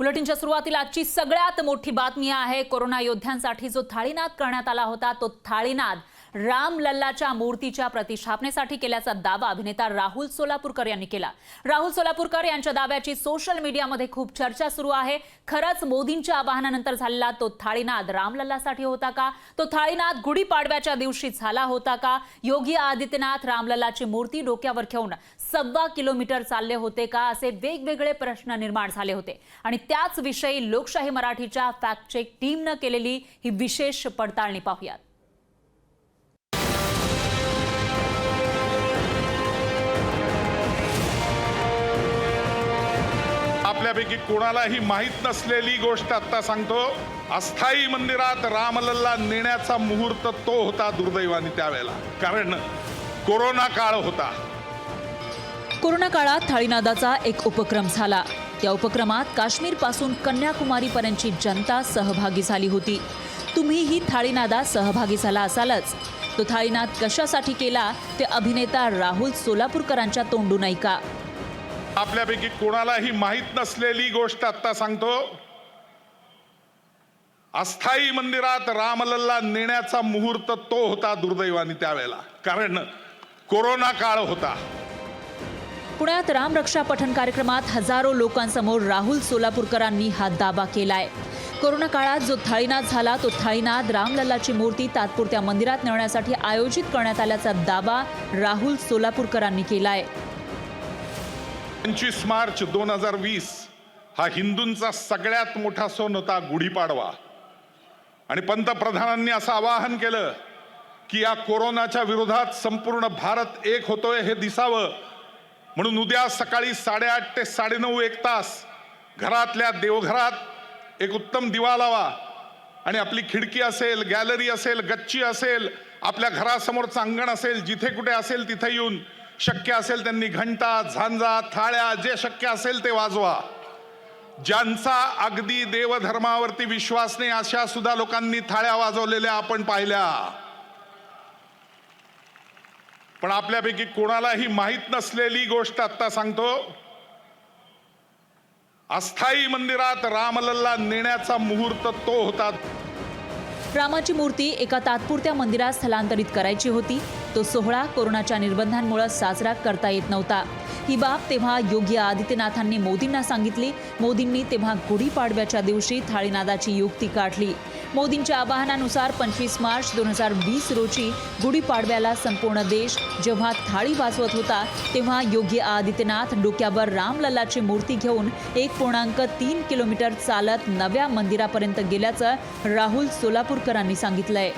बुलेटिनच्या सुरुवातीला आजची सगळ्यात मोठी बातमी आहे कोरोना योद्ध्यांसाठी जो थाळीनाद करण्यात आला होता तो थाळीनाद रामलल्लाच्या मूर्तीच्या प्रतिष्ठापनेसाठी केल्याचा दावा अभिनेता राहुल सोलापूरकर यांनी केला. राहुल सोलापूरकर यांच्या दाव्याची सोशल मीडियामध्ये खूप चर्चा सुरू आहे. खरंच मोदींच्या आवाहनानंतर झालेला तो थाळीनाद रामलल्लासाठी होता का? तो थाळीनाद गुढीपाडव्याच्या दिवशी झाला होता का? योगी आदित्यनाथ रामलल्लाची मूर्ती डोक्यावर घेऊन सव्वा किलोमीटर चालले होते का? असे वेगवेगळे प्रश्न निर्माण झाले होते. आणि त्याच विषयी लोकशाही मराठीच्या फॅक्ट चेक टीमनं केलेली ही विशेष पडताळणी पाहूयात. आपल्यापैकी कोणालाही माहीत नसलेली गोष्ट आत्ता सांगतो. अस्थायी मंदिरात रामलल्ला नेण्याचा मुहूर्त तो होता दुर्दैवाने त्यावेळेला. कारण कोरोना काळ होता. कोरोना काळात थाळीनादाचा एक उपक्रम झाला. त्या उपक्रमात काश्मीरपासून कन्याकुमारीपर्यंतची जनता सहभागी झाली होती. तुम्हीही थाळीनादात सहभागी झाला असालच. तो थाळीनाद कशासाठी केला ते अभिनेता राहुल सोलापूरकरांच्या तोंडून ऐका. आपल्यापैकी कोणालाही माहीत नसलेली गोष्ट आता सांगतो. अस्थायी मंदिरात रामलल्ला नेण्याचा मुहूर्त तो होता दुर्दैवाने त्यावेळेला. कारण कोरोना काळ होता. पुण्यात रामरक्षा पठण कार्यक्रमात हजारो लोकांसमोर राहुल सोलापूरकरांनी हा दावा केलाय. कोरोना काळात जो थाळीनाद झाला तो थाळीनाद रामलल्लाची मूर्ती तात्पुरत्या मंदिरात नेण्यासाठी आयोजित करण्यात आल्याचा दावा राहुल सोलापूरकरांनी केलाय. पंचवीस मार्च दोन हजार वीस हा हिंदूंचा सगळ्यात मोठा सण होता गुढीपाडवा. आणि पंतप्रधानांनी असं आवाहन केलं की या कोरोनाच्या विरोधात संपूर्ण भारत एक होतोय हे दिसावं. म्हणून उद्या सकाळी साडेआठ ते साडेनऊ एक तास घरातल्या देवघरात एक उत्तम दिवा लावा. आणि आपली खिडकी असेल गॅलरी असेल गच्ची असेल आपल्या घरासमोरचं अंगण असेल जिथे कुठे असेल तिथे येऊन शक्य असेल त्यांनी घंटा झांजा थाळ्या जे शक्य असेल ते वाजवा. ज्यांचा अगदी देवधर्मावरती विश्वास नाही अशा सुद्धा लोकांनी थाळ्या वाजवलेल्या आपण पाहिल्या. पण आपल्यापैकी कोणालाही माहीत नसलेली गोष्ट आता सांगतो. अस्थायी मंदिरात रामलल्ला नेण्याचा मुहूर्त तो होता. रामाची मूर्ती एका तात्पुरत्या मंदिरात स्थलांतरित करायची होती. तो सोहळा कोरोनाच्या निर्बंधांमुळे साजरा करता येत नव्हता. ही बाब तेव्हा योगी आदित्यनाथांनी मोदींना सांगितली. मोदींनी तेव्हा गुढीपाडव्याच्या दिवशी थाळीनादाची युक्ती काढली मोदींच्या आवाहनानुसार पंचवीस मार्च दोन हजार वीस रोजी गुढीपाडव्याला संपूर्ण देश जेव्हा थाळी वाजवत होता तेव्हा योगी आदित्यनाथ डोक्यावर रामलल्लाची मूर्ती घेऊन एक पूर्णांक तीन किलोमीटर चालत नव्या मंदिरापर्यंत गेल्याचं राहुल सोलापूरकरांनी सांगितलंय.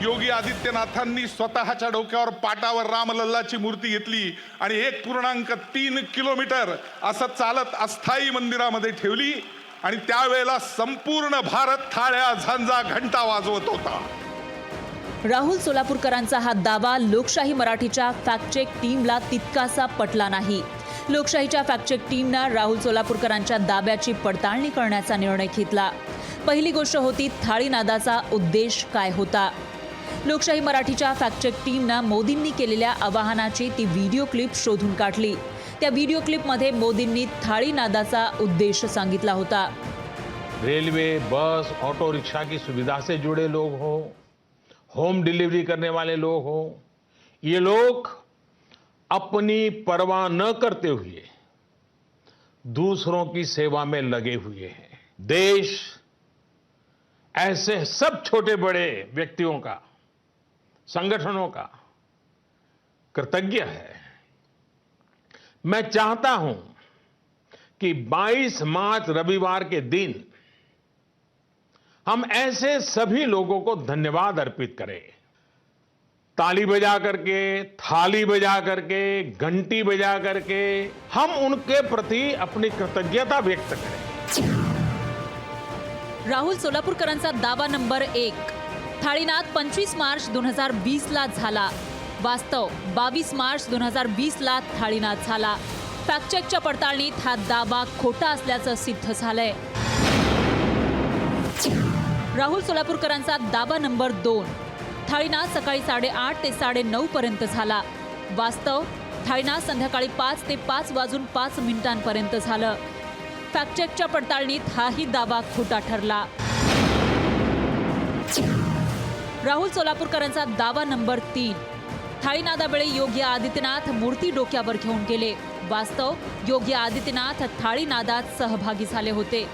योगी आदित्यनाथांनी स्वतःच्या डोक्यावर पाटावर रामलल्लाची मूर्ती घेतली आणि एक पूर्णांक तीन किलोमीटर असं चालत अस्थायी मंदिरामध्ये ठेवली आणि त्यावेळेला संपूर्ण भारत थाळ्या झांजा घंटा वाजवत होता. राहुल सोलापूरकरांचा हा दावा लोकशाही मराठीच्या फॅक्टचेक टीमला तितकासा पटला नाही. लोकशाहीच्या फॅक्टचेक टीमनं राहुल सोलापूरकरांच्या दाव्याची पडताळणी करण्याचा निर्णय घेतला. पहिली गोष्ट होती थाळीनादाचा उद्देश काय होता? लोकशाही मराठीच्या फॅक्टचेक टीमनं मोदींनी केलेल्या आवाहनाची ती व्हिडिओ क्लिप शोधून काढली. त्या व्हिडिओ क्लिपमध्ये मोदींनी थाळीनादाचा उद्देश सांगितला होता. रेलवे बस ऑटो रिक्शा की सुविधा से जुड़े लोग हो होम डिलीवरी करने वाले लोग हो ये लोग अपनी परवाह न करते हुए दूसरों की सेवा में लगे हुए हैं। देश ऐसे सब छोटे बड़े व्यक्तियों का संगठनों का कृतज्ञ है। मैं चाहता हूँ कि 22 मार्च रविवार के दिन हम ऐसे सभी लोगों को धन्यवाद अर्पित करें। ताली बजा करके, थाली बजा करके, घंटी बजा करके हम उनके प्रति अपनी कृतज्ञता व्यक्त करें। राहुल सोलापूरकरांचा दावा नंबर एक। थाळीनाथ पंचवीस मार्च दोन हजार वीसला झाला. वास्तव बावीस मार्च दोन हजार वीसला थाळीनाथ झाला. फॅक्टचेकच्या पडताळणीत हा दावा खोटा असल्याचं सिद्ध झालंय. राहुल सोलापूरकरांचा दावा नंबर दोन. थाळीनाथ सकाळी साडेआठ ते साडे पर्यंत झाला. वास्तव थाळीनाथ संध्याकाळी पाच ते पाच वाजून पाच मिनिटांपर्यंत झालं. फॅक्टचेकच्या पडताळणीत हाही दावा खोटा ठरला. राहुल सोलापूरकरांचा दावा नंबर तीन. थाळीनादावेळी योगी आदित्यनाथ मूर्ती डोक्यावर घेऊन गेले. वास्तव योगी आदित्यनाथ थाळीनादात सहभागी झाले होते.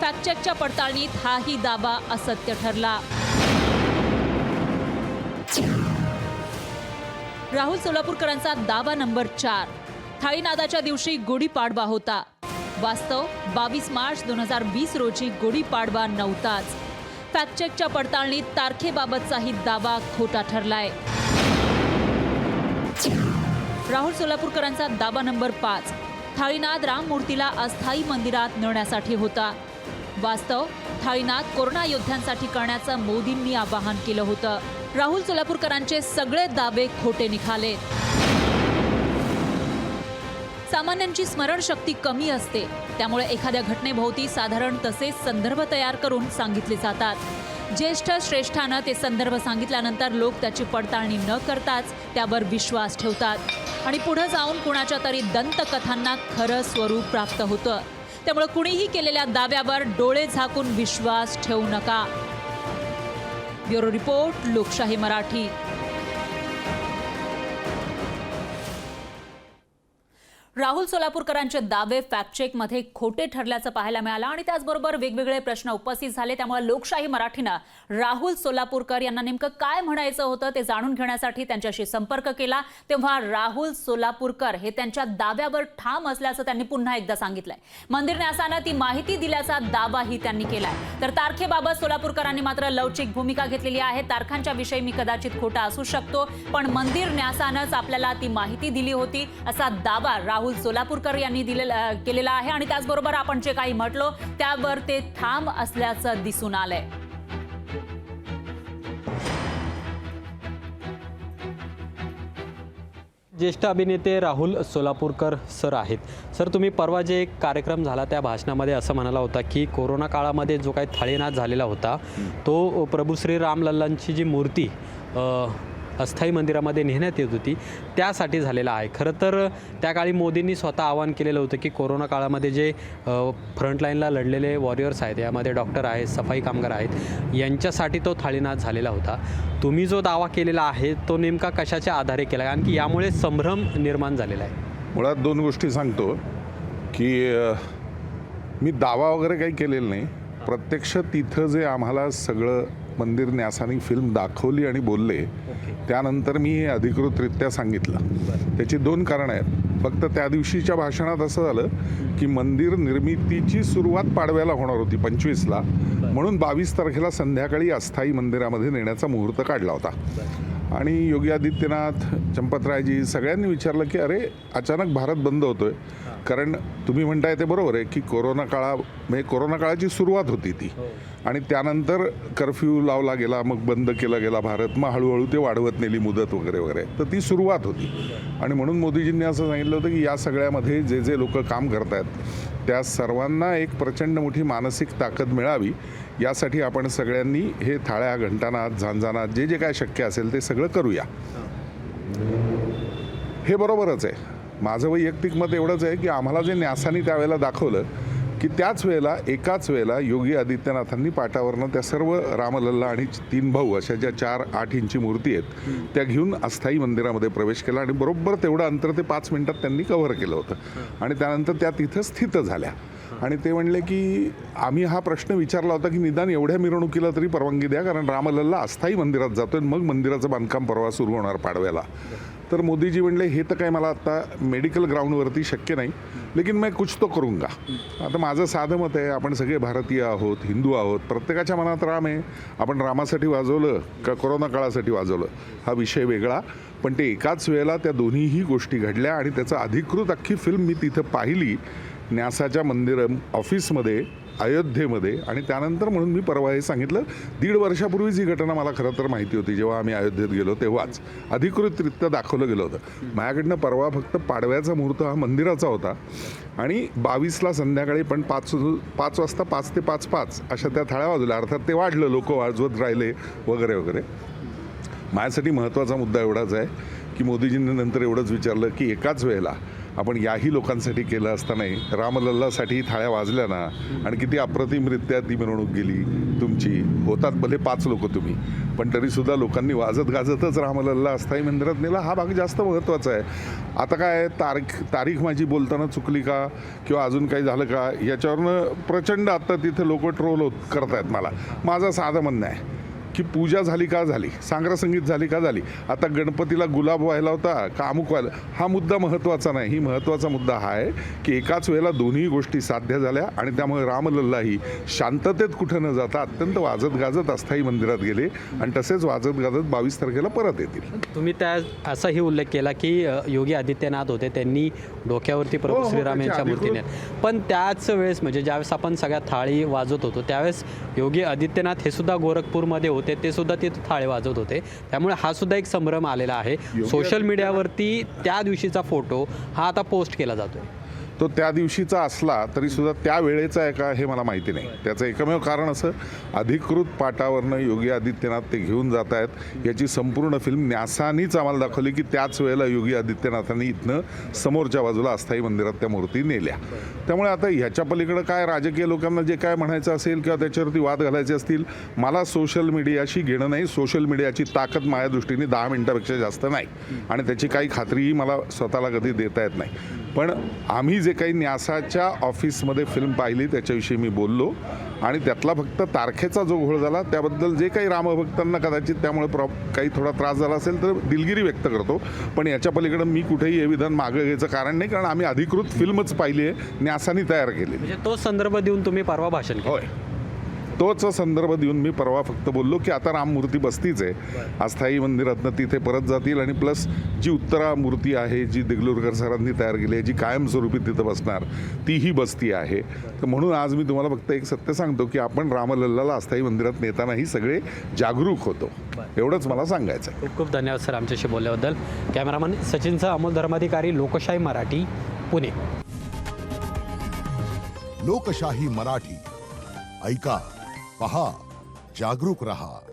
फॅक्टचेकच्या पडताळणीत हाही दावा असत्य ठरला. राहुल सोलापूरकरांचा दावा नंबर चार. थाळीनादाच्या दिवशी गुढीपाडवा होता. वास्तव बावीस मार्च दोन हजार वीस रोजी गुढीपाडवा नव्हताच. फॅक्टचेकच्या पडताळणीत तारखेबाबतचाही दावा खोटा ठरलाय. राहुल सोलापूरकरांचा दावा नंबर पाच. थाळीनाथ राममूर्तीला अस्थायी मंदिरात नेण्यासाठी होता. वास्तव थाळीनाथ कोरोना योद्ध्यांसाठी करण्याचं मोदींनी आवाहन केलं होतं. राहुल सोलापूरकरांचे सगळे दावे खोटे निघाले सामान्यांची स्मरणशक्ती कमी असते. त्यामुळे एखाद्या घटनेभोवती साधारण तसेच संदर्भ तयार करून सांगितले जातात. ज्येष्ठ श्रेष्ठानं ते संदर्भ सांगितल्यानंतर लोक त्याची पडताळणी न करताच त्यावर विश्वास ठेवतात. आणि पुढं जाऊन कुणाच्या तरी दंतकथांना खरं स्वरूप प्राप्त होतं. त्यामुळे कुणीही केलेल्या दाव्यावर डोळे झाकून विश्वास ठेवू नका. ब्युरो रिपोर्ट लोकशाही मराठी. राहुल सोलापूरकरांचे दावे फॅक्टचेकमध्ये खोटे ठरल्याचं पाहायला मिळालं आणि त्याचबरोबर वेगवेगळे प्रश्न उपस्थित झाले. त्यामुळे लोकशाही मराठीनं राहुल सोलापूरकर यांना नेमकं काय म्हणायचं होतं ते जाणून घेण्यासाठी त्यांच्याशी संपर्क केला. तेव्हा राहुल सोलापूरकर हे त्यांच्या दाव्यावर ठाम असल्याचं त्यांनी पुन्हा एकदा सांगितलंय. मंदिर न्यासानं ती माहिती दिल्याचा दावाही त्यांनी केलाय. तर तारखेबाबत सोलापूरकरांनी मात्र लवचिक भूमिका घेतलेली आहे. तारखांच्या विषयी मी कदाचित खोटा असू शकतो पण मंदिर न्यासानंच आपल्याला ती माहिती दिली होती असा दावा राहुल सोलापूरकर यांनी दिलेला केलेला आहे. आणि त्याचबरोबर आपण जे काही म्हटलो त्यावर ते ठाम असल्याचं दिसून आलंय. ज्येष्ठ अभिनेते राहुल सोलापूरकर सर आहेत. सर तुम्ही परवा जे एक कार्यक्रम झाला त्या भाषणामध्ये असं म्हणाला होता की कोरोना काळामध्ये जो काही थाळीनाथ झालेला होता तो प्रभू श्री रामलल्लांची जी मूर्ती अस्थायी मंदिरामध्ये नेण्यात येत होती. त्यासाठी झालेला आहे. खरं तर त्या काळी मोदींनी स्वतः आवाहन केलेलं होतं की कोरोना काळामध्ये जे फ्रंटलाईनला लढलेले वॉरियर्स आहेत यामध्ये डॉक्टर आहेत सफाई कामगार आहेत यांच्यासाठी तो थाळीनाथ झालेला होता. तुम्ही जो दावा केलेला आहे तो नेमका कशाच्या आधारे केला? कारण की यामुळे संभ्रम निर्माण झालेला आहे. मुळात दोन गोष्टी सांगतो की मी दावा वगैरे काही केलेला नाही. प्रत्यक्ष तिथं जे आम्हाला सगळं मंदिर न्यासानी फिल्म दाखवली आणि बोलले. त्यानंतर मी हे अधिकृतरित्या सांगितलं. त्याची दोन कारणं आहेत. फक्त त्या दिवशीच्या भाषणात असं झालं की मंदिर निर्मितीची सुरुवात पाडव्याला होणार होती पंचवीसला. म्हणून बावीस तारखेला संध्याकाळी अस्थायी मंदिरामध्ये नेण्याचा मुहूर्त काढला होता. आणि योगी आदित्यनाथ चंपतरायजी सगळ्यांनी विचारलं की अरे अचानक भारत बंद होतोय. कारण तुम्ही म्हणताय ते बरोबर आहे की कोरोना काळा म्हणजे कोरोना काळाची सुरुवात होती ती. आणि त्यानंतर कर्फ्यू लावला गेला मग बंद केला गेला भारत. मग हळूहळू ते वाढवत नेली मुदत वगैरे वगैरे. तर ती सुरुवात होती. आणि म्हणून मोदीजींनी असं सांगितलं होतं की या सगळ्यामध्ये जे जे लोक काम करतायत त्या सर्वांना एक प्रचंड मोठी मानसिक ताकद मिळावी यासाठी आपण सगळ्यांनी हे थाळ्या घंटानाद झांजानाथ जे जे काय शक्य असेल ते सगळं करूया. हे बरोबरच आहे. माझं वैयक्तिक मत एवढंच आहे की आम्हाला जे न्यासानी त्यावेळेला दाखवलं की त्याच वेळेला एकाच वेळेला योगी आदित्यनाथांनी पाटावरनं त्या सर्व रामलल्ला आणि तीन भाऊ अशा ज्या चार आठ इंची मूर्ती आहेत त्या घेऊन अस्थायी मंदिरामध्ये प्रवेश केला आणि बरोबर तेवढं अंतर ते पाच मिनिटात त्यांनी कव्हर केलं होतं. आणि त्यानंतर त्या तिथं स्थित झाल्या. आणि ते म्हणले की आम्ही हा प्रश्न विचारला होता की निदान एवढ्या मिरवणुकीला तरी परवानगी द्या कारण रामलल्ला अस्थायी मंदिरात जातोय मग मंदिराचं बांधकाम परवा सुरू होणार पाडव्याला. तर मोदीजी म्हणले हे तर काय मला आता मेडिकल ग्राउंडवरती शक्य नाही लेकिन मैं कुछ तो करूंगा. आता माझं साधं मत आहे आपण सगळे भारतीय आहोत हिंदू आहोत प्रत्येकाच्या मनात राम आहे. आपण रामासाठी वाजवलं का कोरोना काळासाठी वाजवलं हा विषय वेगळा. पण ते एकाच वेळेला त्या दोन्हीही गोष्टी घडल्या आणि त्याचं अधिकृत अख्खी फिल्म मी तिथं पाहिली. न्यासाच्या मंदिर ऑफिसमध्ये अयोध्येमध्ये. आणि त्यानंतर म्हणून मी परवा हे सांगितलं दीड वर्षापूर्वीच ही घटना मला खरं तर माहिती होती जेव्हा आम्ही अयोध्येत गेलो तेव्हाच. अधिकृतरित्या दाखवलं गेलं होतं. माझ्याकडनं परवा फक्त पाडव्याचा मुहूर्त हा मंदिराचा होता. आणि बावीसला संध्याकाळी पण पाच पाच वाजता पाच ते पाच पाच अशा त्या थाळ्या वाजवल्या अर्थात ते वाढलं लोक वाजवत राहिले वगैरे वगैरे. माझ्यासाठी महत्त्वाचा मुद्दा एवढाच आहे की मोदीजींनी नंतर एवढंच विचारलं की एकाच वेळेला आपण याही लोकांसाठी केलं असतानाही रामलल्लासाठी थाळ्या वाजल्या ना. आणि किती अप्रतिमरित्या ती मिरवणूक गेली तुमची. होतात भले पाच लोक तुम्ही पण तरीसुद्धा लोकांनी वाजत गाजतच रामलल्ला अस्थायी मंदिरात नेला. हा भाग जास्त महत्त्वाचा आहे. आता काय तारीख तारीख माझी बोलताना चुकली का? किंवा अजून काही झालं का? याच्यावरनं प्रचंड आत्ता तिथे लोक ट्रोल होत करतायत मला. माझं साधं म्हणणं आहे. की पूजा झाली का झाली? सांग्रा संगीत झाली का झाली? आता गणपतीला गुलाब व्हायला होता का अमुक व्हायला? हा मुद्दा महत्त्वाचा नाही. ही महत्त्वाचा मुद्दा हा आहे की एकाच वेळेला दोन्ही गोष्टी साध्य झाल्या आणि त्यामुळे रामलल्लाही शांततेत कुठं न जाता अत्यंत वाजत गाजत अस्थायी मंदिरात गेले आणि तसेच वाजत गाजत बावीस तारखेला परत येतील. तुम्ही त्या असाही उल्लेख केला की योगी आदित्यनाथ होते. त्यांनी डोक्यावरती प्रभू हो, हो, श्रीराम यांच्या मूर्तीने. पण त्याच वेळेस म्हणजे ज्यावेळेस आपण सगळ्या थाळी वाजवत होतो त्यावेळेस योगी आदित्यनाथ हे सुद्धा गोरखपूरमध्ये होते. ते सुद्धा तिथे थाळी वाजवत होते. त्यामुळे हा सुद्धा एक संभ्रम आलेला आहे. सोशल मीडियावरती त्या दिवशीचा फोटो हा आता पोस्ट केला जातोय. तो त्या दिवशीचा असला तरी सुद्धा त्या वेळेचा आहे का हे मला माहिती नाही. त्याचं एकमेव कारण असं अधिकृत पाटावरनं योगी आदित्यनाथ ते घेऊन जात आहेत. याची संपूर्ण फिल्म न्यासानीच आम्हाला दाखवली की त्याच वेळेला योगी आदित्यनाथांनी इथनं समोरच्या बाजूला अस्थायी मंदिरात त्या मूर्ती नेल्या. त्यामुळे आता ह्याच्या पलीकडं काय राजकीय लोकांना जे काय म्हणायचं असेल किंवा त्याच्यावरती वाद घालायचे असतील मला सोशल मीडियाशी घेणं नाही. सोशल मीडियाची ताकद माझ्या दृष्टीने दहा मिनिटापेक्षा जास्त नाही. आणि त्याची काही खात्रीही मला स्वतःला कधी देता येत नाही. पण आम्ही जे काही न्यासाच्या ऑफिसमध्ये फिल्म पाहिली त्याच्याविषयी मी बोललो. आणि त्यातला फक्त तारखेचा जो घोळ झाला त्याबद्दल जे काही रामभक्तांना कदाचित त्यामुळे प्रॉ काही थोडा त्रास झाला असेल तर दिलगिरी व्यक्त करतो. पण याच्या पलीकडं मी कुठेही हे विधान मागं घ्यायचं कारण नाही कारण आम्ही अधिकृत फिल्मच पाहिली आहे न्यासानी तयार केली. म्हणजे तो संदर्भ देऊन तुम्ही परवा भाषण होय. तोच संदर्भ देऊन मी परवा फक्त बोललो की आता राममूर्ती बसतीच आहे. अस्थायी मंदिरातनं तिथे परत जातील आणि प्लस जी उत्तरा मूर्ती आहे जी देगलूरकर सरांनी तयार केली आहे जी कायमस्वरूपी तिथं बसणार तीही बसती आहे. तर म्हणून आज मी तुम्हाला फक्त एक सत्य सांगतो की आपण रामलल्लाला अस्थायी मंदिरात नेतानाही सगळे जागरूक होतो. एवढंच मला सांगायचं आहे. खूप खूप धन्यवाद सर आमच्याशी बोलल्याबद्दल. कॅमेरामन सचिनचा अमोल धर्माधिकारी लोकशाही मराठी पुणे. लोकशाही मराठी. ऐका. पहा जागरूक रहा.